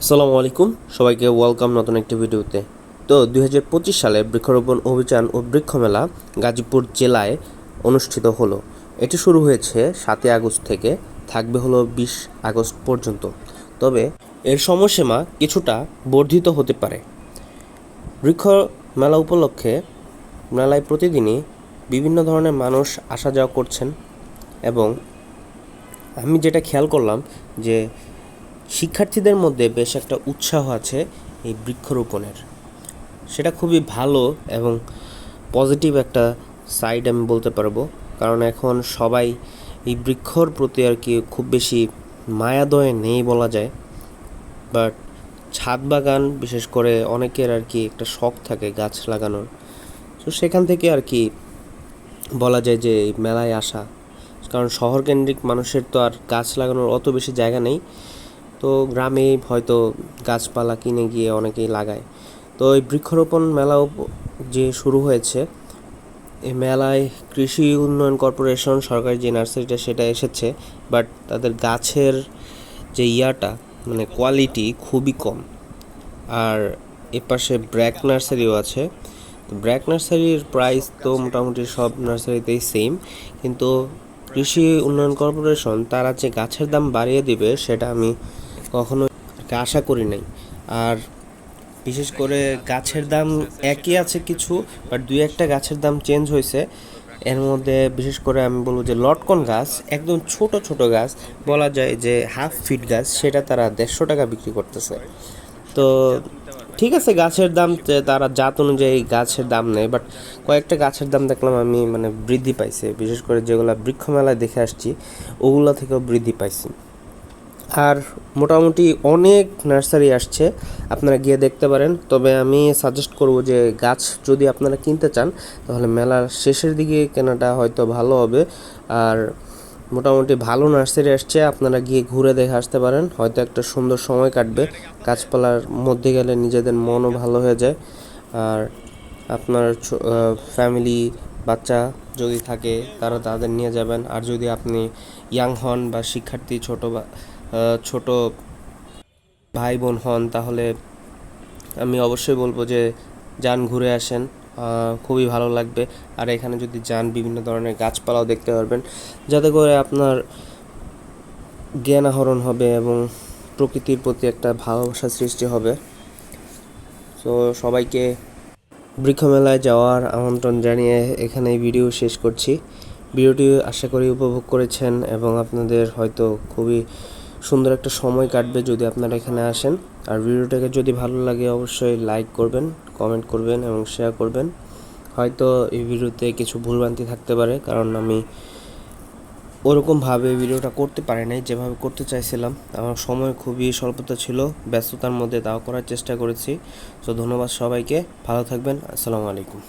আসসালামু আলাইকুম, সবাইকে ওয়েলকাম নতুন একটি ভিডিওতে। তো দুই হাজার পঁচিশ সালে বৃক্ষরোপণ অভিযান ও বৃক্ষমেলা গাজীপুর জেলায় অনুষ্ঠিত হলো। এটি শুরু হয়েছে সাতই আগস্ট থেকে, থাকবে হলো বিশ আগস্ট পর্যন্ত। তবে এর সময়সীমা কিছুটা বর্ধিত হতে পারে। বৃক্ষ মেলা উপলক্ষে মেলায় প্রতিদিনই বিভিন্ন ধরনের মানুষ আসা যাওয়া করছেন এবং আমি যেটা খেয়াল করলাম যে শিক্ষার্থীদের মধ্যে বেশ একটা উৎসাহ আছে এই বৃক্ষরোপণের। সেটা খুবই ভালো এবং পজিটিভ একটা সাইড আমি বলতে পারব। কারণ এখন সবাই এই বৃক্ষর প্রতি আর কি খুব বেশি মায়াদয় নেই বলা যায়। বাট ছাদ বাগান, বিশেষ করে অনেকের আর কি একটা শখ থাকে গাছ লাগানোর। তো সেখান থেকে আর কি বলা যায় যে মেলায় আসা। কারণ শহর কেন্দ্রিক মানুষের তো আর গাছ লাগানোর অত বেশি জায়গা নেই। তো গ্রামে হয়তো গাছপালা কিনে গিয়ে অনেকেই লাগায়। তো এই বৃক্ষরোপণ মেলাও যে শুরু হয়েছে, এই মেলায় কৃষি উন্নয়ন কর্পোরেশন, সরকারি যে নার্সারিটা সেটা এসেছে, বাট তাদের গাছের যে ইয়াটা মানে কোয়ালিটি খুবই কম। আর এপাশে ব্র্যাক নার্সারিও আছে। ব্র্যাক নার্সারির প্রাইস তো মোটামুটি সব নার্সারিতেই সেম, কিন্তু কৃষি উন্নয়ন কর্পোরেশন তারা যে গাছের দাম বাড়িয়ে দিবে, সেটা আমি কখনো আশা করি নাই। আর বিশেষ করে গাছের দাম একই আছে কিছু বাট দুই একটা গাছের দাম চেঞ্জ হয়েছে। এর মধ্যে বিশেষ করে আমি বলব যে লটকন গাছ, একদম ছোট ছোট গাছ, বলা যায় যে হাফ ফিট গাছ, সেটা তারা দেড়শো টাকা বিক্রি করতেছে। তো ঠিক আছে, গাছের দাম তারা জাত অনুযায়ী গাছের দাম নেই বাট কয়েকটা গাছের দাম দেখলাম আমি মানে বৃদ্ধি পাইছে। বিশেষ করে যেগুলো বৃক্ষ মেলায় দেখে আসছি, ওগুলো থেকেও বৃদ্ধি পাইছি। আর মোটামুটি অনেক নার্সারি আসছে, আপনারা গিয়ে দেখতে পারেন। তবে আমি সাজেস্ট করব যে গাছ যদি আপনারা কিনতে চান, তাহলে মেলার শেষের দিকে কেনাটা হয়তো ভালো হবে। আর মোটামুটি ভালো নার্সারি আসছে, আপনারা গিয়ে ঘুরে দেখে আসতে পারেন। হয়তো একটা সুন্দর সময় কাটবে, গাছপালার মধ্যে গেলে নিজেদের মনও ভালো হয়ে যায়। আর আপনার ফ্যামিলি বাচ্চা যদি থাকে, তারা তাদের নিয়ে যাবেন। আর যদি আপনি ইয়াং হন বা শিক্ষার্থী, ছোট বা ছোট ভাই বোন হন, তাহলে আমি অবশ্যই বলব যে যান ঘুরে আসেন খুবই ভালো লাগবে। আর এখানে যদি যান, বিভিন্ন ধরনের গাছপালাও দেখতে পারবেন, যাতে করে আপনার জ্ঞান আহরণ হবে এবং প্রকৃতির প্রতি একটা ভালোবাসা সৃষ্টি হবে। তো সবাইকে বৃক্ষমেলায় যাওয়ার আমন্ত্রণ জানিয়ে এখানে ভিডিও শেষ করছি। ভিডিওটি আশা করি উপভোগ করেছেন এবং আপনাদের হয়তো খুবই সুন্দর একটা সময় কাটবে যদি আপনারা এখানে আসেন। আর ভিডিওটাকে যদি ভালো লাগে, অবশ্যই লাইক করবেন কমেন্ট করবেন এবং শেয়ার করবেন। হয়তো এই ভিডিওতে কিছু ভুলভ্রান্তি থাকতে পারে, কারণ আমি ওরকমভাবে ভিডিওটা করতে পারি নাই, যেভাবে করতে চাইছিলাম। আমার সময় খুবই স্বল্পতা ছিল, ব্যস্ততার মধ্যে তাও করার চেষ্টা করেছি। তো ধন্যবাদ সবাইকে, ভালো থাকবেন, আসসালামু আলাইকুম।